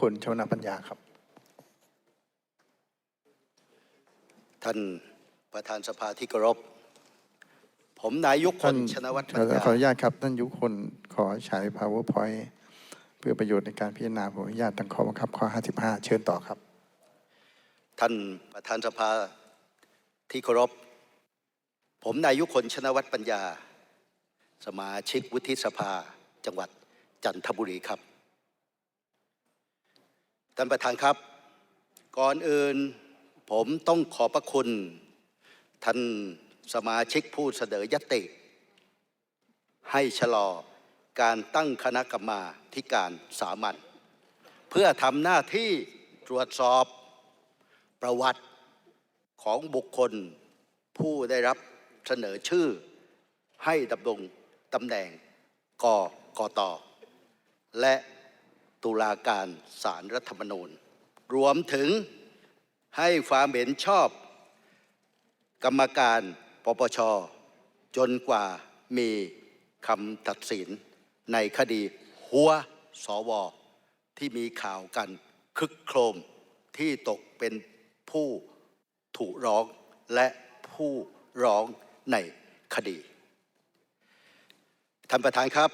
คนชวนาปัญญาครับ ท่านประธานสภาที่เคารพผมนายยุคคท่านลชนวัฒน์ขปัญอญาขออนุญาตครับ ท่านยุคนขอใช้ powerpoint เพื่อประโยชน์ในการพิจารณาผมอนุญาตตั้งข้อบังคับข้อ 55 เชิญต่อครับ ท่านประธานสภาที่เคารพผมนายยุคนชนวัฒน์ปัญญา สมาชิกวุฒิสภา จังหวัดจันทบุรีครับ ท่านประธานครับ ก่อนอื่นผมต้องขอบพระคุณ ท่านสมาชิกผู้เสนอยติ ให้ชะลอการตั้งคณะกรรมาธิการสามัญเพื่อทำหน้าที่ตรวจสอบประวัติของบุคคลผู้ได้รับเสนอชื่อ ให้ดำรงตำแหน่งกกตและ ตุลาการศารรัฐธรรมนูญ รวมถึงให้ความเห็นชอบ กรรมการปปช จนกว่ามีคำตัดสินในคดีหัวสวที่มีข่าวกันคึกโครมที่ตกเป็นผู้ถูกร้องและผู้ร้องในคดี ท่านประธานครับ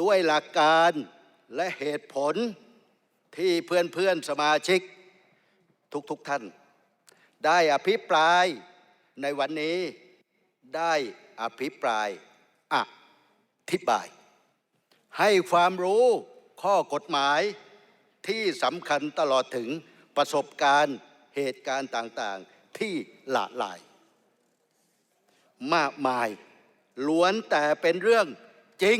ด้วยหลักการ และเหตุผลที่เพื่อนเพื่อนๆสมาชิกทุกๆทท่าน ได้อภิปรายในวันนี้ได้อภิปรายอธิบาย ให้ความรู้ข้อกฎหมายที่สำคัญตลอดถึงประสบการณ์เหตุการณ์ต่างๆที่หลากหลาย มากมายล้วนแต่เป็นเรื่องจริง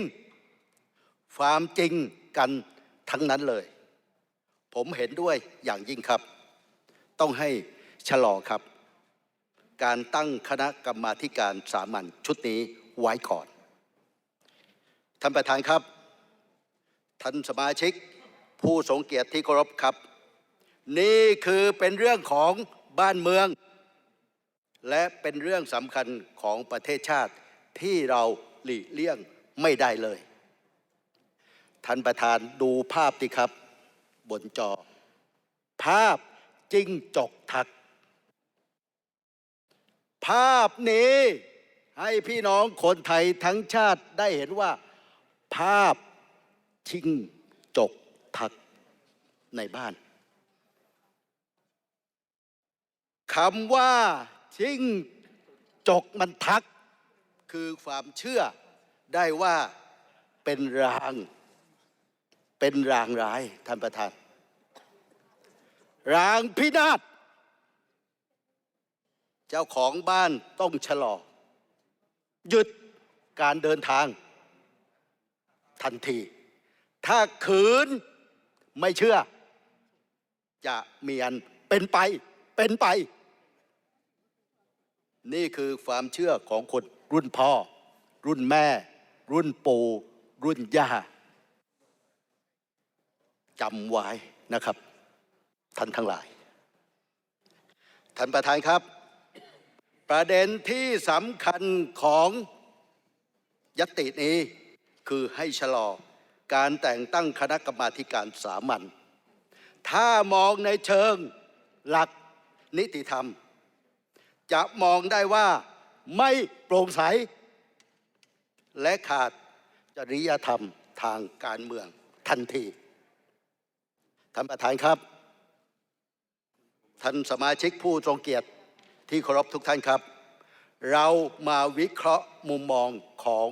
ความจริง กันทั้งนั้นเลย ผมเห็นด้วยอย่างยิ่งครับ ต้องให้ชะลอครับ การตั้งคณะกรรมาการสามัญชุดนี้ไว้ก่อนท่านประธานครับท่านสมาชิกผู้ทรงเกียรติที่เคารพครับ นี่คือเป็นเรื่องของบ้านเมือง และเป็นเรื่องสำคัญของประเทศชาติที่เราหลีกเลี่ยงไม่ได้เลย ท่านประธานดูภาพดีครับ บนจอ ภาพจิ้งจกทัก ภาพนี้ให้พี่น้องคนไทยทั้งชาติได้เห็นว่า ภาพจิ้งจกทักในบ้านคำว่าจิ้งจกมันทัก คือความเชื่อได้ว่าเป็นราง เป็นรางร้ายท่านประธาน รางพินาศเจ้าของบ้านต้องชะลอ หยุดการเดินทาง ทันที ถ้าขืนไม่เชื่อ จะมีอันเป็นไปเป็นไป นี่คือความเชื่อของคนรุ่นพ่อ รุ่นแม่ รุ่นปู่รุ่นย่า จำไว้นะครับ ท่านทั้งหลาย ท่านประธานครับ ประเด็นที่สำคัญของยตินี้คือให้ชะลอการแต่งตั้งคณะกรรมาการสามัญถ้ามองในเชิงหลักนิติธรรม จะมองได้ว่าไม่โปร่งใส และขาดจริยธรรมทางการเมืองทันที ท่านประธานครับ ท่านสมาชิกผู้ทรงเกียรติที่เคารพทุกท่านครับ เรามาวิเคราะห์มุมมองของ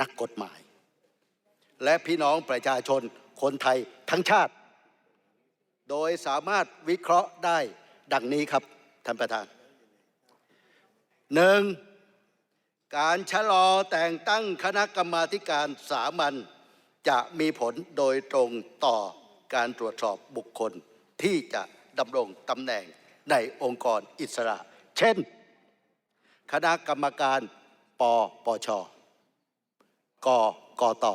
นักกฎหมาย และพี่น้องประชาชนคนไทยทั้งชาติ โดยสามารถวิเคราะห์ได้ดังนี้ครับท่านประธานหนึ่งการชะลอแต่งตั้งคณะกรรมาการสามัญจะมีผลโดยตรงต่อ การตรวจสอบบุคคลที่จะดำรงตำแหน่งในองค์กรอิสระ เช่น คณะกรรมการปปชกกต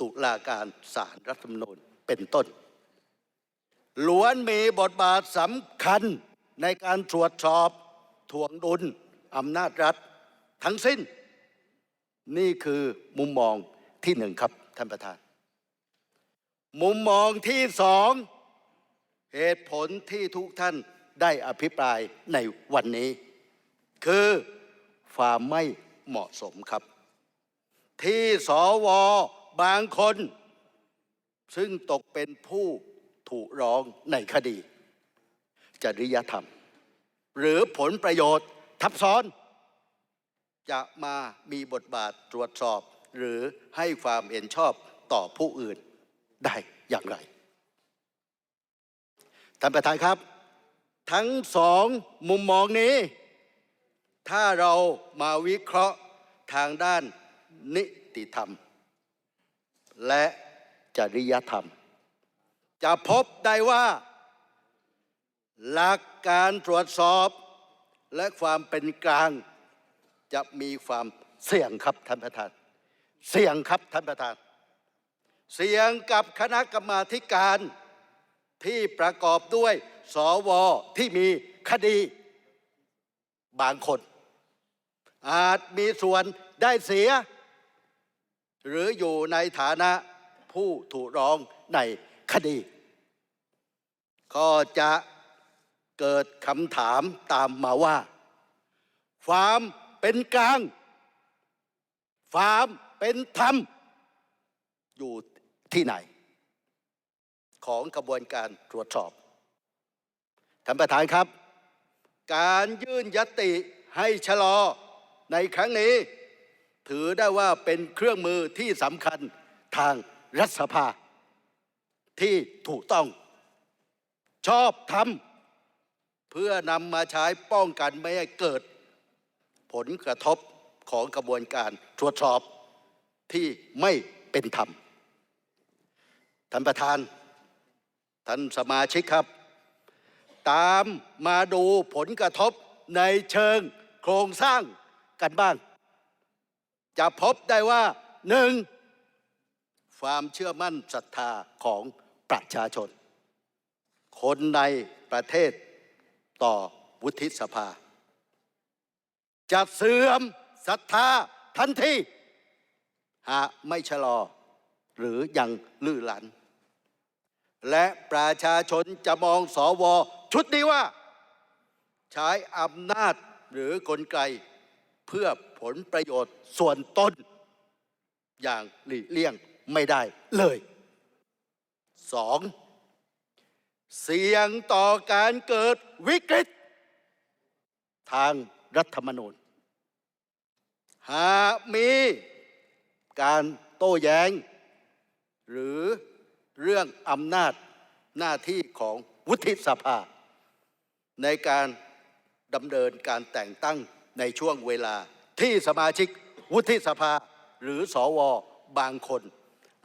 ตุลาการศาลรรัฐธรรมนูญเป็นต้น ล้วนมีบทบาทสำคัญในการตรวจสอบทวงดุลอำนาจรัฐทั้งสิ้น นี่คือมุมมองที่หนึ่งครับ ท่านประธาน มุมมองที่สองเหตุผลที่ทุกท่านได้อภิปรายในวันนี้ คือความไม่เหมาะสมครับ ที่สวบางคน ซึ่งตกเป็นผู้ถูกร้องในคดี จริยธรรม หรือผลประโยชน์ทับซ้อน จะมามีบทบาทตรวจสอบ หรือให้ความเห็นชอบต่อผู้อื่น ได้อย่างไร ท่านประธานครับ ทั้งสองมุมมองนี้ ถ้าเรามาวิเคราะห์ทางด้านนิติธรรม และจริยธรรม จะพบได้ว่า หลักการตรวจสอบ และความเป็นกลาง จะมีความเสี่ยงครับท่านประธาน เสี่ยงครับท่านประธาน เสียงกับคณะกรรมาธิการที่ประกอบด้วย สวที่มีคดีบางคน อาจมีส่วนได้เสีย หรืออยู่ในฐานะผู้ถูกร้องในคดี ก็จะเกิดคำถามตามมาว่าความเป็นกลางความเป็นธรรม อยู่ ที่ไหน ของกระบวนการตรวจสอบท่านประธานครับ การยื่นยติให้ชะลอในครั้งนี้ ถือได้ว่าเป็นเครื่องมือที่สำคัญทางรัฐสภา ที่ถูกต้อง ชอบทำเพื่อนำมาใช้ป้องกันไม่ให้เกิด ผลกระทบของกระบวนการตรวจสอบที่ไม่เป็นธรรม ท่านประธาน ท่านสมาชิกครับ ตามมาดูผลกระทบในเชิงโครงสร้างกันบ้าง จะพบได้ว่าหนึ่งความเชื่อมั่นศรัทธาของประชาชน คนในประเทศต่อวุฒิสภา จะเสื่อมศรัทธาทันทีหากไม่ชะลอ หรือยังลื่อหลัน และประชาชนจะมองสอวอชุดนี้ว่า ใช้อำนาจหรือกลไก เพื่อผลประโยชน์ส่วนตนอย่างหลีกเลี่ยงไม่ได้เลยสองเสี่ยงต่อการเกิดวิกฤต ทางรัฐธรรมนูญ หากมีการโต้แย้ง หรือ เรื่องอำนาจหน้าที่ของวุฒิสภา ในการดำเนินการแต่งตั้งในช่วงเวลาที่สมาชิกวุฒิสภาหรือสอวบางคน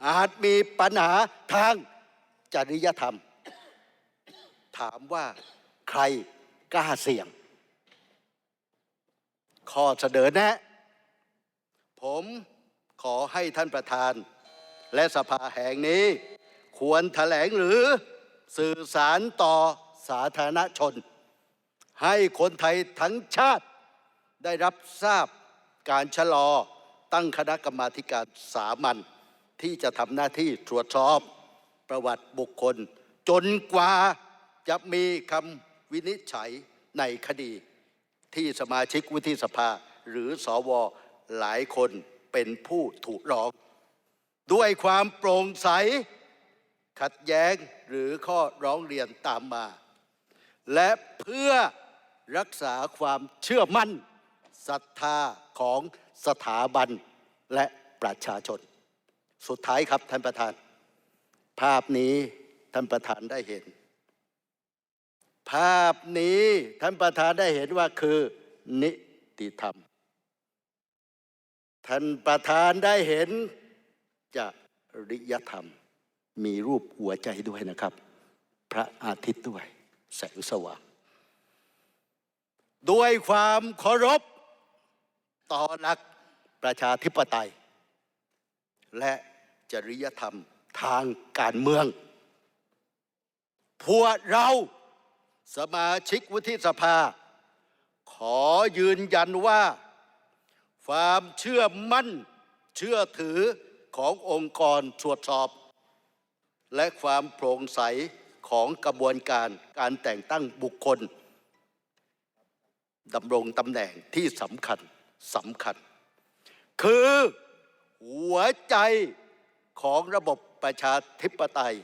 อาจมีปัญหาทางจริยธรรม ถามว่าใครกล้าเสี่ยง ข้อเสนอแนะ ผมขอให้ท่านประธาน และสภาแห่งนี้ ควรแถลงหรือสื่อสารต่อสาธารณชน ให้คนไทยทั้งชาติ ได้รับทราบการชะลอตั้งคณะกรรมาการสามัญที่จะทำหน้าที่ตรวจสอบประวัติบุคคล จนกว่าจะมีคำวินิจฉัยในคดี ที่สมาชิกวุฒิสภาหรือสอวอหลายคนเป็นผู้ถูกร้อง ด้วยความโปร่งใส ขัดแย้งหรือข้อร้องเรียนตามมา และเพื่อรักษาความเชื่อมั่นศรัทธาของสถาบันและประชาชน สุดท้ายครับท่านประธาน ภาพนี้ท่านประธานได้เห็น ภาพนี้ท่านประธานได้เห็นว่าคือนิติธรรม ท่านประธานได้เห็นจริยธรรม มีรูปหัวใจด้วยนะครับ พระอาทิตย์ด้วย แสงสว่างด้วยความเคารพต่อหลักประชาธิปไตย และจริยธรรมทางการเมือง พวกเราสมาชิกวุฒิสภา ขอยืนยันว่า ความเชื่อมั่นเชื่อถือขององค์กรตรวจสอบ และความโปร่งใสของกระบวนการการแต่งตั้งบุคคลดำรงตำแหน่งที่สำคัญสำคัญ คือหัวใจของระบบประชาธิปไตย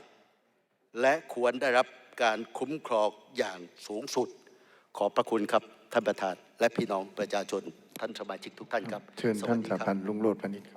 และควรได้รับการคุ้มครองอย่างสูงสุด ขอบพระคุณครับท่านประธาน และพี่น้องประชาชนท่านสมาชิกทุกท่านครับเชิญสวัท่าสนดีสาครับพันธ์ลุงโรดพนิษฐ์ครับ